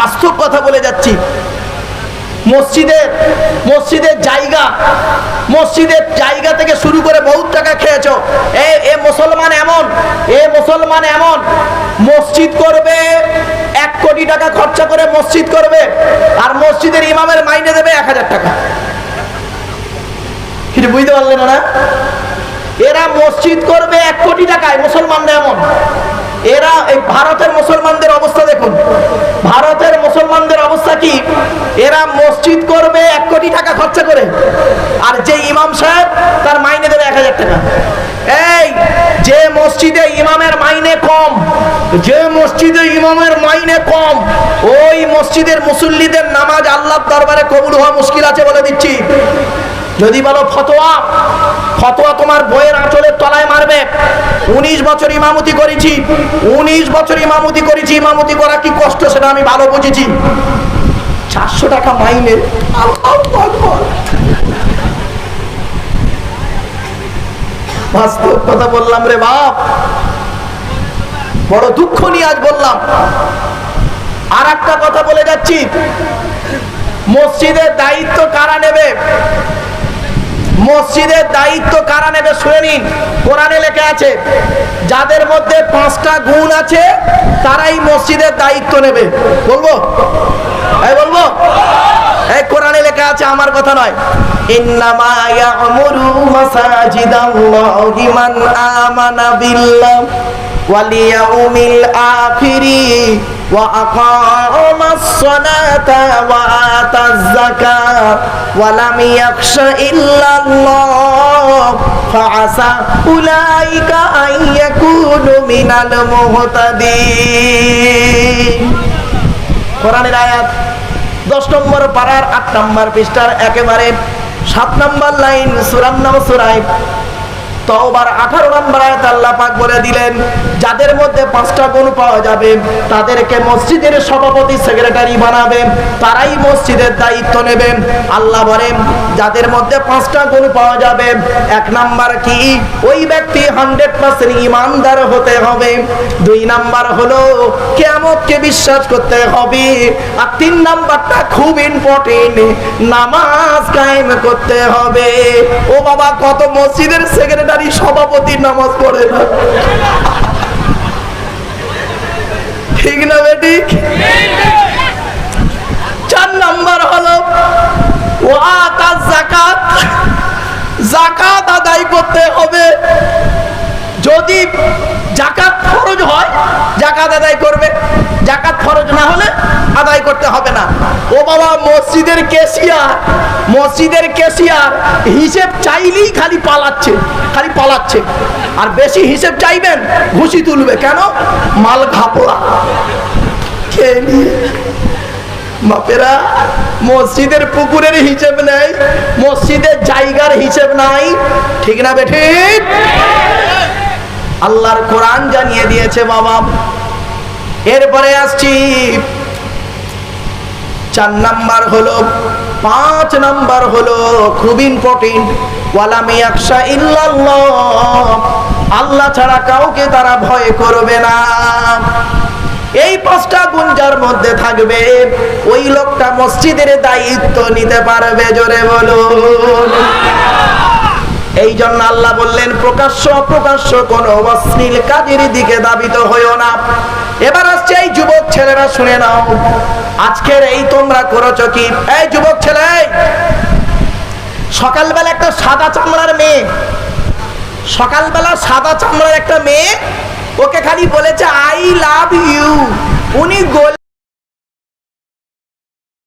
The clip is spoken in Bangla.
বাস্তব কথা বলে যাচ্ছি। মসজিদের মসজিদের জায়গা মসজিদের জায়গা থেকে শুরু করে বহুত টাকা খেয়েছো। এ এ মুসলমান এমন, এ মুসলমান এমন। মসজিদ করবে, এক কোটি টাকা খরচা করে মসজিদ করবে, আর মসজিদের ইমামের মাইনে দেবে এক হাজার টাকা। কিছু বুঝতে পারলেন না, এরা মসজিদ করবে এক কোটি টাকায়, মুসলমানরা এমন। এরা এই ভারতের মুসলমানদের অবস্থা দেখুন। ভারতের মুসলমানদের অবস্থা কি? এরা মসজিদ করবে, এক কোটি টাকা খরচা করে। আর যে ইমাম সাহেব, তার মাইনে দেবে এক হাজার টাকা। এই, যে মসজিদে ইমামের মাইনে কম, যে মসজিদে ইমামের মাইনে কম, ওই মসজিদের মুসল্লিদের নামাজ আল্লাহর দরবারে কবুল হওয়া মুশকিল আছে বলে দিচ্ছি। যদি বলো ফতোয়া ফতোয়া তোমার বইয়ের আঁচলের তলায় মারবে। উনিশ বছর ইমামতি করেছি, উনিশ বছর ইমামতি করেছি, ইমামতি করা কি কষ্ট সেটা আমি ভালো বুঝেছি। চারশো টাকা মাইনে বাস্তব কথা বললাম রে বাপ। বড় দুঃখ নিয়ে আজ বললাম। আর একটা কথা বলে যাচ্ছি। মসজিদের দায়িত্ব কারা নেবে? মসজিদের দায়িত্ব কারা নেবে শুনে নিন। কোরআনে লেখা আছে, যাদের মধ্যে পাঁচটা গুণ আছে, তারাই মসজিদের দায়িত্ব নেবে। বলব? এই বলব? এই কোরআনে লেখা আছে, আমার কথা নয়। ইন্নামা ইয়ামুরু মাসাজিদাল্লাহি মান আমানা বিল্লাহ ওয়াল আখিরি। وأقام الصلاة وآتى الزكاة ولم يخش إلا الله فعسى أولئك أن يكونوا من المهتدين কোরআনের আয়াত দশ নম্বর পাড়ার আট নম্বর পৃষ্ঠার একেবারে সাত নম্বর লাইন সুরান নাম সুরাই তওবার আঠারো নম্বর আয়াত আল্লাহ পাক বলে দিলেন, যাদের মধ্যে পাঁচটা গুণ পাওয়া যাবে, তাদেরকে মসজিদের সভাপতি, সেক্রেটারি বানাবে, তারাই মসজিদের দায়িত্ব আল্লাহ বলেন, যাদের মধ্যে পাঁচটা গুণ পাওয়া যাবে, এক নাম্বার কি? ওই ব্যক্তি হান্ড্রেড পার্সেন্ট ইমানদার হতে হবে। দুই নাম্বার হলো কেমতকে বিশ্বাস করতে হবে। আর তিন নাম্বারটা খুব ইম্পর্টেন্ট নামাজ কায়েম করতে হবে। ও বাবা, কত মসজিদের সেক্রেটারি সভাপতি নামাজ পড়ে না। ঠিক না বেটিক চার নাম্বার হলো জাকাত জাকাত আদায় করতে হবে। যদি জাকাত ফরজ হয় জাকাত আদায় করবে। জাকাত ফরজ না হলে আদায় করতে হবে না ও বাবা, মসজিদের কেশিয়ার মসজিদের কেশিয়ার, হিসেব চাইলেই খালি পালাচ্ছে খালি পালাচ্ছে। আর বেশি হিসেব চাইবেন, ঘুষি তুলবে। কেন? মাল ঘাপড়া খেয়ে বাপেরা, মসজিদের পুকুরের হিসেব নেই, মসজিদের জায়গার হিসেব নাই। ঠিক না বেঠিক আল্লাহর কোরআন জানিয়ে দিয়েছে বাবা। এরপরে আসছি। চার নাম্বার হলো, পাঁচ নাম্বার হলো খুব ইম্পর্টেন্ট আল্লাহ ছাড়া কাউকে তারা ভয় করবে না। এই পাঁচটা গুণ যার মধ্যে থাকবে, ওই লোকটা মসজিদের দায়িত্ব নিতে পারবে, জোরে বলুন। এই জন্য আল্লাহ বললেন, প্রকাশ্য প্রকাশ্য কোন অশ্লীল কাজের দিকে দাবিত হইও না। এবার আসছে এই যুবক ছেলেরা, শুনে নাও। আজকের এই তোমরা করেছ কি? এই যুবক ছেলে সকালবেলা একটা সাদা চামড়ার মেয়ে, সকালবেলা সাদা চামড়ার একটা মেয়ে, ওকে খালি বলেছে আই লাভ ইউ উনি গোল